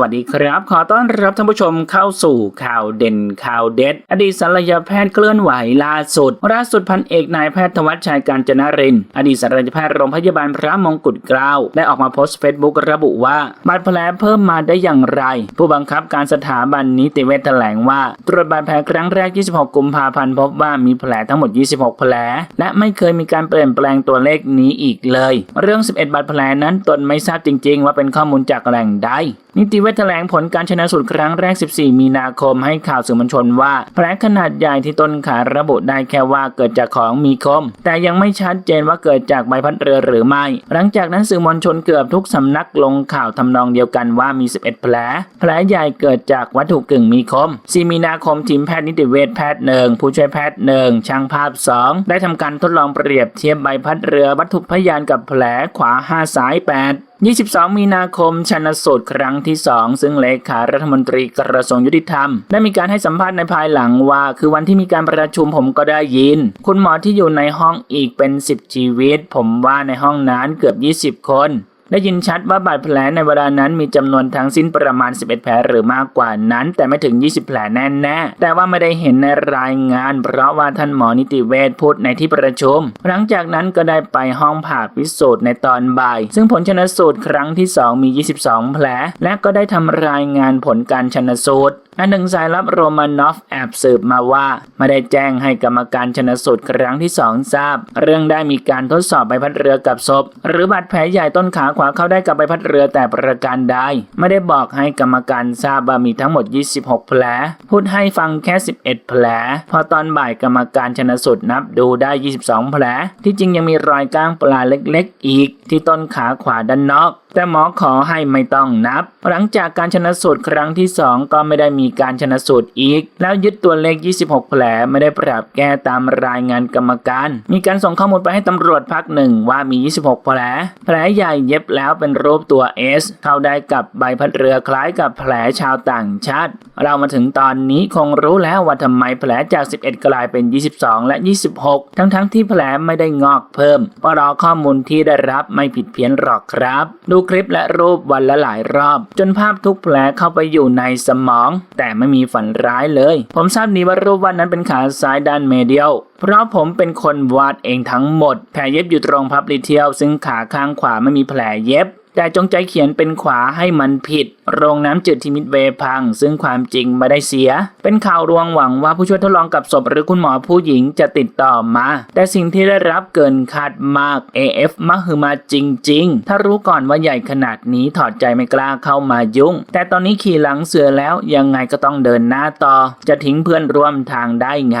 วัสดีครับ ขอต้อนรับท่านผู้ชมเข้าสู่ข่าวเด่นข่าวเด็ด อดีตศัลยแพทย์เคลื่อนไหวล่าสุดล่าสุดพันเอกนายแพทย์ธวัชชัยการจนริน อดีตศัลยแพทย์โรงพยาบาลพระมงกุฎเกล้าได้ออกมาโพสต์เฟซบุ๊กระบุว่าบาดแผลเพิ่มมาได้อย่างไร ผู้บังคับการสถาบันนิติเวชแถลงว่า ตรวจบาดแผลครั้งแรก 26 กุมภาพันธ์พบว่ามีแผลทั้งหมด 26 แผล และไม่เคยมีการเปลี่ยนแปลงตัวเลขนี้อีกเลย เรื่อง 11 บาดแผลนั้นตนไม่ทราบจริง ๆ ว่าเป็นข้อมูลจากแหล่งใด นิติเวชแถลงผลการชนะสูตรครั้งแรก 14 มีนาคมให้ข่าวสื่อมวลชนว่า แผลขนาดใหญ่ที่ต้นขาระบุได้แค่ว่าเกิดจากของมีคม แต่ยังไม่ชัดเจนว่าเกิดจากใบพัดเรือหรือไม่ หลังจากนั้นสื่อมวลชนเกือบทุกสำนักลงข่าวทำนองเดียวกันว่ามี 11 แผล แผลใหญ่เกิดจากวัตถุกึ่งมีคม 4 มีนาคมทีมแพทย์นิติเวชแพทย์หนึ่งผู้ช่วยแพทย์หนึ่งช่างภาพ 2 ได้ทำการทดลองเปรียบเทียบใบพัดเรือวัตถุพยานกับแผลขวา5ซ้าย 8 22 มีนาคมชนสูตรครั้งที่ 2 ซึ่งเลขารัฐมนตรีกระทรวงยุติธรรม ได้มีการให้สัมภาษณ์ในภายหลังว่า คือวันที่มีการประชุมผมก็ได้ยิน คุณหมอที่อยู่ในห้องอีกเป็น 10 ชีวิต ผมว่าในห้องนั้นเกือบ 20 คน ได้ยินชัดว่าบาดแผลในเวลานั้นมีจำนวนทั้งสิ้นประมาณ 11 แผลหรือมากกว่านั้น แต่ไม่ถึง 20 แผลแน่ๆแต่ว่าไม่ได้เห็นในรายงาน เพราะว่าท่านหมอนิติเวชพูดในที่ประชุม หลังจากนั้นก็ได้ไปห้องผ่าพิสูจน์ในตอนบ่าย ซึ่งผลชนสูตรครั้งที่ 2 มี 22 แผล และก็ได้ทำรายงานผลการชนสูตร อันหนึ่งสายลับโรมานอฟแอบสืบมาว่าไม่ได้แจ้งให้กรรมการชนสูตรครั้งที่สองทราบ เรื่องได้มีการทดสอบใบพัดเรือกับศพ หรือบาดแผลใหญ่ต้นขาขวาเข้าได้กับใบพัดเรือแต่ประการใดไม่ได้บอกให้กรรมการทราบว่ามีทั้งหมด 26 แผล พูดให้ฟังแค่ 11 แผล พอตอนบ่ายกรรมการชนสูตรนับดูได้ 22 แผล ที่จริงยังมีรอยก้างปลาเล็กๆ อีก ที่ต้นขาขวาด้านนอก แต่หมอขอให้ไม่ต้องนับ หลังจากการชนะสูตรครั้งที่ 2 ก็ไม่ได้มีการชนะสูตรอีก แล้วยึดตัวเลข 26 แผลไม่ได้ปรับแก้ตามรายงานกรรมการ มีการส่งข้อมูลไปให้ตำรวจภาคหนึ่งว่ามี 26 แผล แผลใหญ่เย็บแล้วเป็นรูปตัว S เข้าได้กับใบพัดเรือคล้ายกับแผลชาวต่างชาติ เรามาถึงตอนนี้คงรู้แล้วว่าทำไมแผลจาก 11 กลายเป็น 22 และ 26 ทั้งๆทที่แผลไม่ได้งอกเพิ่มเพราะรอข้อมูลที่ได้รับไม่ผิดเพี้ยนหรอกครับ ดูคลิปและรูปวันละหลายรอบ จนภาพทุกแผลเข้าไปอยู่ในสมอง แต่ไม่มีฝันร้ายเลย ผมทราบดีว่ารูปวันนั้นเป็นขาซ้ายด้านเมเดียลเพราะผมเป็นคนวาดเองทั้งหมด แผลเย็บอยู่ตรงพับลิเทียลซึ่งขาข้างขวาไม่มีแผลเย็บ แต่จงใจเขียนเป็นขวาให้มันผิด โรงน้ำจืดที่มิดเวพัง ซึ่งความจริงไม่ได้เสีย เป็นข่าวรวงหวังว่าผู้ช่วยทดลองกับศพหรือคุณหมอผู้หญิงจะติดต่อมา แต่สิ่งที่ได้รับเกินคาดมาก AF มหึมาจริง ๆ ถ้ารู้ก่อนว่าใหญ่ขนาดนี้ถอดใจไม่กล้าเข้ามายุ่ง แต่ตอนนี้ขี่หลังเสือแล้วยังไงก็ต้องเดินหน้าต่อ จะทิ้งเพื่อนร่วมทางได้ไง